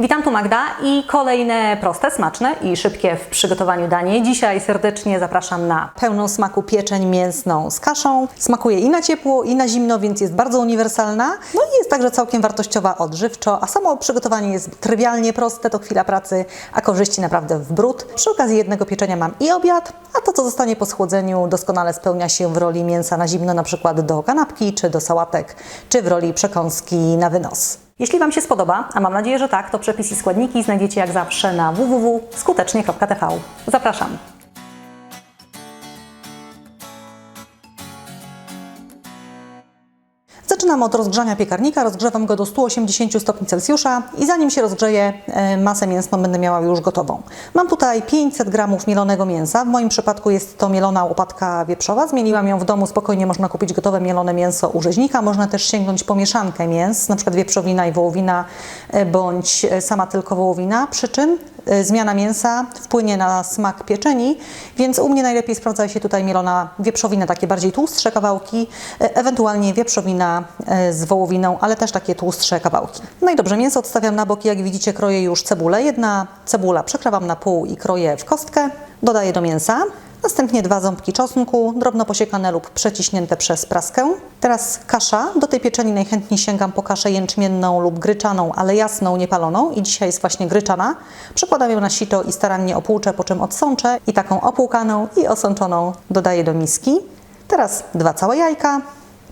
Witam tu Magda i kolejne proste, smaczne i szybkie w przygotowaniu danie. Dzisiaj serdecznie zapraszam na pełną smaku pieczeń mięsną z kaszą. Smakuje i na ciepło, i na zimno, więc jest bardzo uniwersalna. No i jest także całkiem wartościowa odżywczo, a samo przygotowanie jest trywialnie proste, to chwila pracy, a korzyści naprawdę w bród. Przy okazji jednego pieczenia mam i obiad, a to co zostanie po schłodzeniu doskonale spełnia się w roli mięsa na zimno, na przykład do kanapki, czy do sałatek, czy w roli przekąski na wynos. Jeśli Wam się spodoba, a mam nadzieję, że tak, to przepis i składniki znajdziecie jak zawsze na www.skutecznie.tv. Zapraszam. Zaczynam od rozgrzania piekarnika, rozgrzewam go do 180 stopni Celsjusza i zanim się rozgrzeje, masę mięsną będę miała już gotową. Mam tutaj 500 gramów mielonego mięsa, w moim przypadku jest to mielona łopatka wieprzowa, zmieniłam ją w domu, spokojnie można kupić gotowe mielone mięso u rzeźnika, można też sięgnąć po mieszankę mięs, przykład wieprzowina i wołowina, e, bądź e, sama tylko wołowina, przy czym zmiana mięsa wpłynie na smak pieczeni, więc u mnie najlepiej sprawdza się tutaj mielona wieprzowina, takie bardziej tłustsze kawałki, e, ewentualnie wieprzowina e, z wołowiną, ale też takie tłustsze kawałki. No i dobrze, mięso odstawiam na boki, jak widzicie kroję już cebulę. Jedna cebula przekrawam na pół i kroję w kostkę, dodaję do mięsa. Następnie dwa ząbki czosnku, drobno posiekane lub przeciśnięte przez praskę. Teraz kasza. Do tej pieczeni najchętniej sięgam po kaszę jęczmienną lub gryczaną, ale jasną, niepaloną i dzisiaj jest właśnie gryczana. Przekładam ją na sito i starannie opłuczę, po czym odsączę i taką opłukaną i osączoną dodaję do miski. Teraz dwa całe jajka,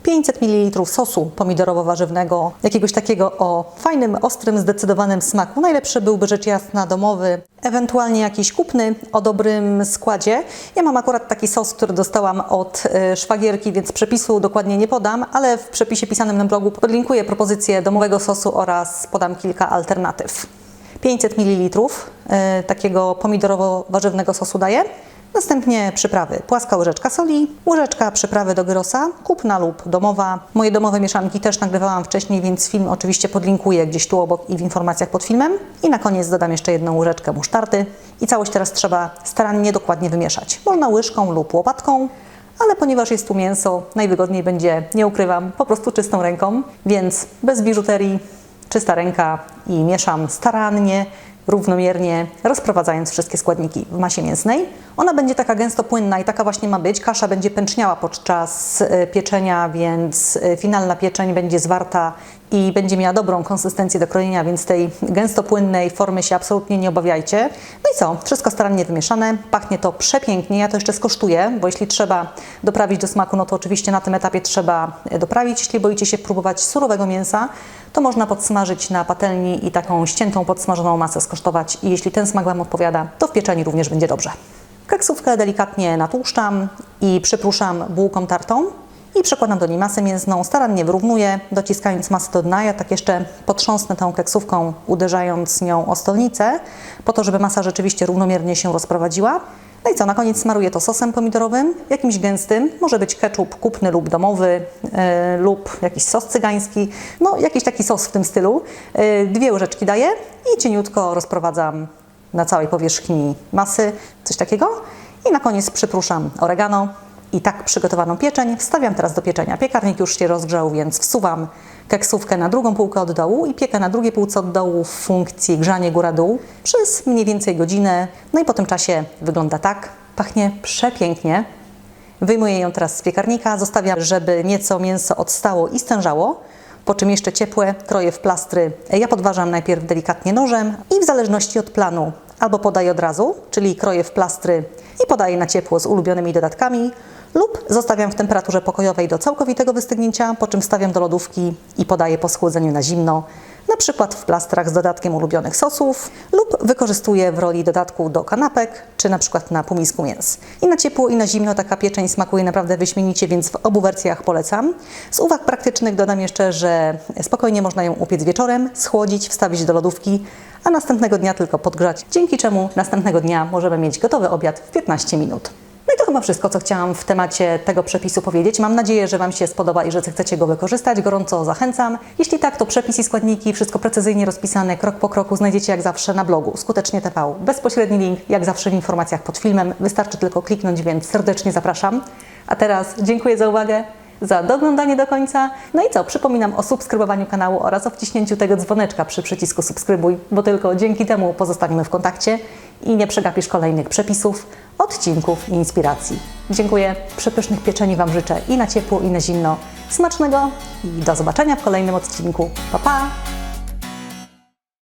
500 ml sosu pomidorowo-warzywnego, jakiegoś takiego o fajnym, ostrym, zdecydowanym smaku. Najlepszy byłby rzecz jasna domowy, ewentualnie jakiś kupny o dobrym składzie. Ja mam akurat taki sos, który dostałam od e, szwagierki, więc przepisu dokładnie nie podam, ale w przepisie pisanym na blogu podlinkuję propozycję domowego sosu oraz podam kilka alternatyw. 500 ml e, takiego pomidorowo-warzywnego sosu daję. Następnie przyprawy. Płaska łyżeczka soli, łyżeczka przyprawy do gyrosa, kupna lub domowa. Moje domowe mieszanki też nagrywałam wcześniej, więc film oczywiście podlinkuję gdzieś tu obok i w informacjach pod filmem. I na koniec dodam jeszcze jedną łyżeczkę musztardy. I całość teraz trzeba starannie, dokładnie wymieszać. Można łyżką lub łopatką, ale ponieważ jest tu mięso, najwygodniej będzie, nie ukrywam, po prostu czystą ręką, więc bez biżuterii, czysta ręka i mieszam starannie, równomiernie, rozprowadzając wszystkie składniki w masie mięsnej. Ona będzie taka gęsto płynna i taka właśnie ma być. Kasza będzie pęczniała podczas e, pieczenia, więc e, finalna pieczeń będzie zwarta i będzie miała dobrą konsystencję do krojenia, więc tej gęsto płynnej formy się absolutnie nie obawiajcie. No i co? Wszystko starannie wymieszane. Pachnie to przepięknie. Ja to jeszcze skosztuję, bo jeśli trzeba doprawić do smaku, no to oczywiście na tym etapie trzeba e, doprawić. Jeśli boicie się próbować surowego mięsa, to można podsmażyć na patelni i taką ściętą, podsmażoną masę skosztować. I jeśli ten smak Wam odpowiada, to w pieczeni również będzie dobrze. Keksówkę delikatnie natłuszczam i przypruszam bułką tartą i przekładam do niej masę mięsną, starannie wyrównuję, dociskając masę do dna. Ja tak jeszcze potrząsnę tą keksówką, uderzając nią o stolnicę, po to, żeby masa rzeczywiście równomiernie się rozprowadziła. No i co, na koniec smaruję to sosem pomidorowym, jakimś gęstym, może być ketchup kupny lub domowy, e, lub jakiś sos cygański, no jakiś taki sos w tym stylu. E, dwie łyżeczki daję i cieniutko rozprowadzam na całej powierzchni masy, coś takiego. I na koniec przypruszam oregano i tak przygotowaną pieczeń wstawiam teraz do pieczenia. Piekarnik już się rozgrzał, więc wsuwam keksówkę na drugą półkę od dołu i piekę na drugiej półce od dołu w funkcji grzanie góra-dół przez mniej więcej godzinę. No i po tym czasie wygląda tak. Pachnie przepięknie. Wyjmuję ją teraz z piekarnika, zostawiam, żeby nieco mięso odstało i stężało, po czym jeszcze ciepłe kroję w plastry. Ja podważam najpierw delikatnie nożem i w zależności od planu albo podaję od razu, czyli kroję w plastry i podaję na ciepło z ulubionymi dodatkami, lub zostawiam w temperaturze pokojowej do całkowitego wystygnięcia, po czym stawiam do lodówki i podaję po schłodzeniu na zimno, na przykład w plastrach z dodatkiem ulubionych sosów lub wykorzystuję w roli dodatku do kanapek, czy na przykład na półmisku mięs. I na ciepło i na zimno taka pieczeń smakuje naprawdę wyśmienicie, więc w obu wersjach polecam. Z uwag praktycznych dodam jeszcze, że spokojnie można ją upiec wieczorem, schłodzić, wstawić do lodówki, a następnego dnia tylko podgrzać, dzięki czemu następnego dnia możemy mieć gotowy obiad w 15 minut. To chyba wszystko, co chciałam w temacie tego przepisu powiedzieć. Mam nadzieję, że Wam się spodoba i że chcecie go wykorzystać. Gorąco zachęcam. Jeśli tak, to przepis i składniki, wszystko precyzyjnie rozpisane, krok po kroku znajdziecie jak zawsze na blogu Skutecznie TV. Bezpośredni link, jak zawsze w informacjach pod filmem. Wystarczy tylko kliknąć, więc serdecznie zapraszam. A teraz dziękuję za uwagę. Za doglądanie do końca. No i co? Przypominam o subskrybowaniu kanału oraz o wciśnięciu tego dzwoneczka przy przycisku subskrybuj, bo tylko dzięki temu pozostaniemy w kontakcie i nie przegapisz kolejnych przepisów, odcinków i inspiracji. Dziękuję, przepysznych pieczeni Wam życzę i na ciepło, i na zimno. Smacznego i do zobaczenia w kolejnym odcinku. Pa, pa!